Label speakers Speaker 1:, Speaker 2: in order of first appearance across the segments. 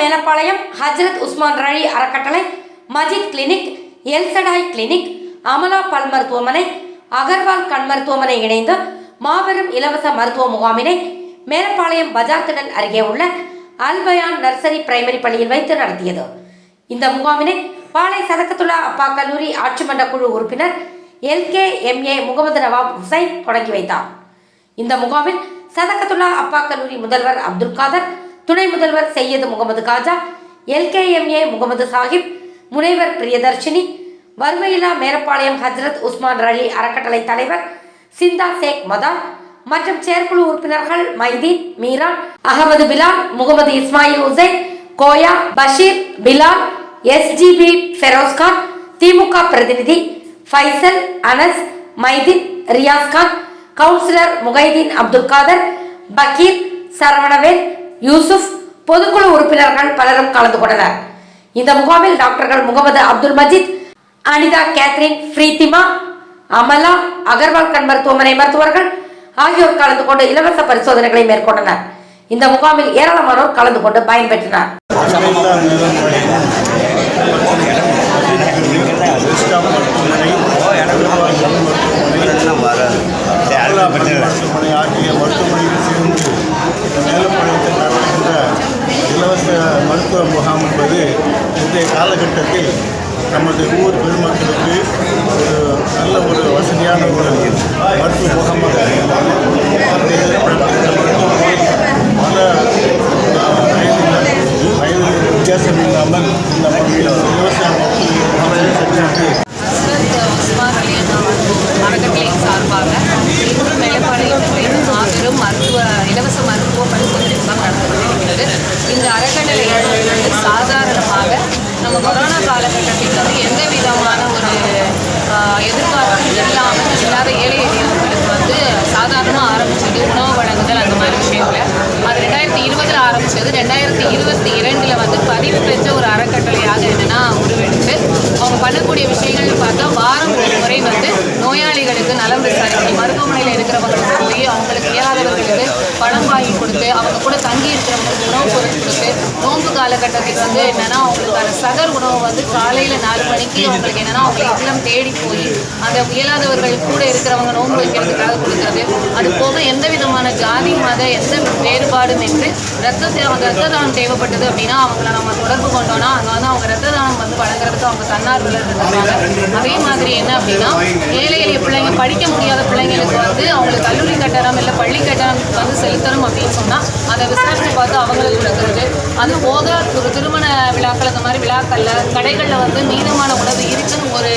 Speaker 1: மேலப்பாளையம் ஹஜ்ரத் உஸ்மான் ரழி அறக்கட்டளை Majid clinic Elshaddai clinic Amala பல் மருத்துவமனை அகர்வால் கண் மருத்துவமனை இணைந்து மாபெரும் இலவச மருத்துவ முகாமினை மேலப்பாளையம் பஜார் திடல் அருகே உள்ள அல்பயான் நர்சரி பிரைமரி பள்ளியில் வைத்து நடத்தியது. இந்த முகாமினை பாளை சதக்கத்துல்லா அப்பா கல்லூரி ஆட்சி மன்ற குழு உறுப்பினர் எல்கே எம்ஏ முகமது நவாப் ஹுசைன் தொடங்கி வைத்தார். இந்த முகாமில் சதக்கத்துல்லா அப்பா கல்லூரி முதல்வர் அப்துல் காதர் துணை முதல்வர் சையது முகமது காஜா எல்கேஎம்ஏ முகமது சாஹிப் முனைவர் பிரியதர்ஷினி வறுமையில்லா மேரப்பாளையம் ஹஜ்ரத் உஸ்மான் ரலி அறக்கட்டளை தலைவர் சிந்தா சேக் மதார் மற்றும் செயற்குழு உறுப்பினர்கள் மைதீன் மீரான் அகமது பிலால் முகமது இஸ்மாயில் உசைன் கோயா பஷீர் பிலால் எஸ்ஜிபி ஃபெரோஸ்கான் திமுக பிரதிநிதி ஃபைசல் அனஸ் மைதீன் ரியாஸ்கான் கவுன்சிலர் முகைதீன் அப்துல் காதர் பக்கீர் சரவணவேல் யூசுப் பொதுக்குழு உறுப்பினர்கள் பலரும் கலந்து கொண்டனர். இந்த முகாமில் டாக்டர்கள் முகமது அப்துல் மஜீத் அனிதா கேத்ரின் பிரீத்திமா அமலா அகர்வால் கண் மருத்துவமனை மருத்துவர்கள் ஆகியோர் கலந்து கொண்டு இலவச பரிசோதனைகளை மேற்கொண்டனர். இந்த முகாமில் ஏராளமானோர் கலந்து கொண்டு பயன்பெற்றனர்.
Speaker 2: மருத்துவமனை ஆகிய மருத்துவமனை சேர்ந்து மேலப்பாளையத்தில் நடத்துகின்ற இலவச மருத்துவ முகாம் என்பது இன்றைய காலகட்டத்தில் நமது ஊர் பெருமக்களுக்கு ஒரு நல்ல ஒரு வசதியான ஒரு மருத்துவ முகாமாக பல வயது வித்தியாசம் இல்லாமல் இந்த விவசாய மருத்துவ முகாமை
Speaker 3: சார்பாக இன்று மேலப்பாளையத்தில் மாபெரும் மருத்துவ இலவச மருத்துவ பரிசோதனை முகாம் நடத்தப்பட்டிருக்கிறது இந்த அறக்கட்டளை வந்து சாதாரணமாக நம்ம கொரோனா காலகட்டத்தில் வந்து எந்த விதமான ஒரு எதிர்பார்ப்பும் இல்லாமல் இல்லாத ஏழை எளியவர்களுக்கு வந்து சாதாரணமாக ஆரம்பிச்சது உணவு வழங்குதல் அந்த மாதிரி விஷயங்களை. அது ரெண்டாயிரத்தி இருபதில் ஆரம்பிச்சது. ரெண்டாயிரத்தி இருபத்தி இரண்டில் வந்து பதிவு பெற்ற ஒரு அறக்கட்டளையாக என்னன்னா உருவெடுத்து அவங்க பண்ணக்கூடிய விஷயங்கள்னு பார்த்தா வாரம் ஒரு முறை வந்து நோயாளிகளுக்கு நலம் விசாரிக்கணும். மருத்துவமனையில் இருக்கிறவங்களுக்கு போய் அவங்களுக்கு இயலாதவர்களுக்கு பணம் வாங்கி கொடுத்து அவங்க கூட தங்கி இருக்கிறவங்களுக்கு உணவு பொருள் கொடுத்து நோன்பு காலகட்டத்துக்கு வந்து என்னன்னா அவங்களுக்கான சகர் உணவு வந்து காலையில் நாலு மணிக்கு அவங்களுக்கு என்னன்னா அவங்க இல்லம் தேடி போய் அந்த இயலாதவர்கள் கூட இருக்கிறவங்க நோன்பு வைக்கிறதுக்காக கொடுக்குறது. அது போக எந்த விதமான ஜாதி மத எந்த வேறுபாடும் என்று ரத்த தே- அவங்க ரத்த தானம் தேவைப்பட்டது அப்படின்னா அவங்கள நம்ம தொடர்பு கொண்டோம்னா அங்கே வந்து அவங்க ரத்த தானம் வந்து வழங்குறதுக்கு அவங்க தன்னார்வலர் இருக்காங்க அதே மாதிரி என்ன அப்படின்னா ஏழை எளிய பிள்ளைங்க படிக்க முடியாத பிள்ளைங்களுக்கு வந்து அவங்களுக்கு கல்லூரி கட்டணம் இல்லை பள்ளி கட்டணம் வந்து செலுத்தணும் அப்படின்னு சொன்னால் அதை விசாரித்து பார்த்து அவங்களுக்கு கொடுக்குறது அது போக ஒரு திருமண விழாக்கள் அந்த மாதிரி விழாக்களில் கடைகளில் வந்து மீதமான உணவு இருக்குன்னு ஒரு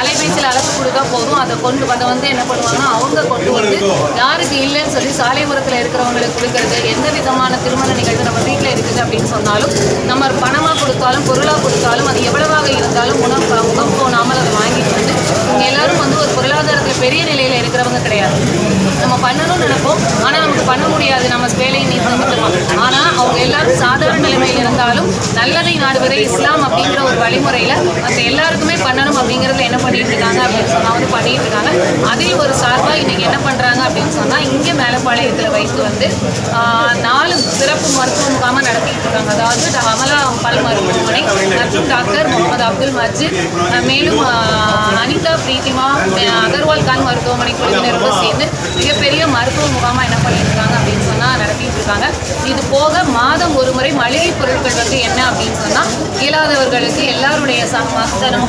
Speaker 3: அலைபேசியில் அழைப்பு கொடுத்தா போதும். அதை கொண்டு அதை வந்து என்ன பண்ணுவாங்கன்னா அவங்க கொண்டு வந்து யாருக்கு இல்லைன்னு சொல்லி சாலை உரத்தில் இருக்கிறவங்களுக்கு கொடுக்குறது எந்த விதமான திருமண நிகழ்வு நம்ம வீட்டில் இருக்குது அப்படின்னு சொன்னாலும் நம்ம பணமாக கொடுத்தாலும் பொருளாக கொடுத்தாலும் அது எவ்வளவாக இருந்தாலும் உணவு முகம் போனாமல் அதை வாங்கிட்டு வந்து இவங்க எல்லாரும் வந்து ஒரு பொருளாதாரத்தில் பெரிய நிலையில் இருக்கிறவங்க கிடையாது. நம்ம பண்ணணும்னு நினைப்போம். ஆனால் நமக்கு பண்ண முடியாது நம்ம வேலை நிமித்தமாக ஆனால் அவங்க எல்லாரும் சாதாரண நிலைமையில் இருந்தாலும் நல்லதை நாடுவதே இஸ்லாம் அப்படிங்கிற ஒரு வழிமுறையில் மற்ற எல்லாருக்குமே பண்ணணும் அப்படிங்கிறதுல என்ன பண்ணிட்டு இருக்காங்க அப்படின்னு சொன்னால் வந்து பண்ணிட்டு இருக்காங்க. அதில் ஒரு சார்பாக இன்னைக்கு என்ன பண்ணுறாங்க அப்படின்னு சொன்னால் இங்கே மேலப்பாளையத்தில் வைத்து வந்து நாலு சிறப்பு மருத்துவ முகாமாக நடத்திட்டு இருக்காங்க. அதாவது அமலா பல் மருத்துவமனை மற்றும் டாக்டர் முகமது அப்துல் மஜித் மேலும் அனிதா பிரீத்திமா அகர்வால் கான் மருத்துவமனை குழுவினரோடு சேர்ந்து மருத்துவ முகாமாக என்ன பண்ணிட்டு இருக்காங்க அப்படின்னு சொன்னால் நடத்திட்டு இருக்காங்க இது போக மாதம் ஒரு முறை மளிகை பொருட்கள் வந்து என்ன அப்படின்னு சொன்னால் இயலாதவர்களுக்கு எல்லாருடைய ச- நம்ம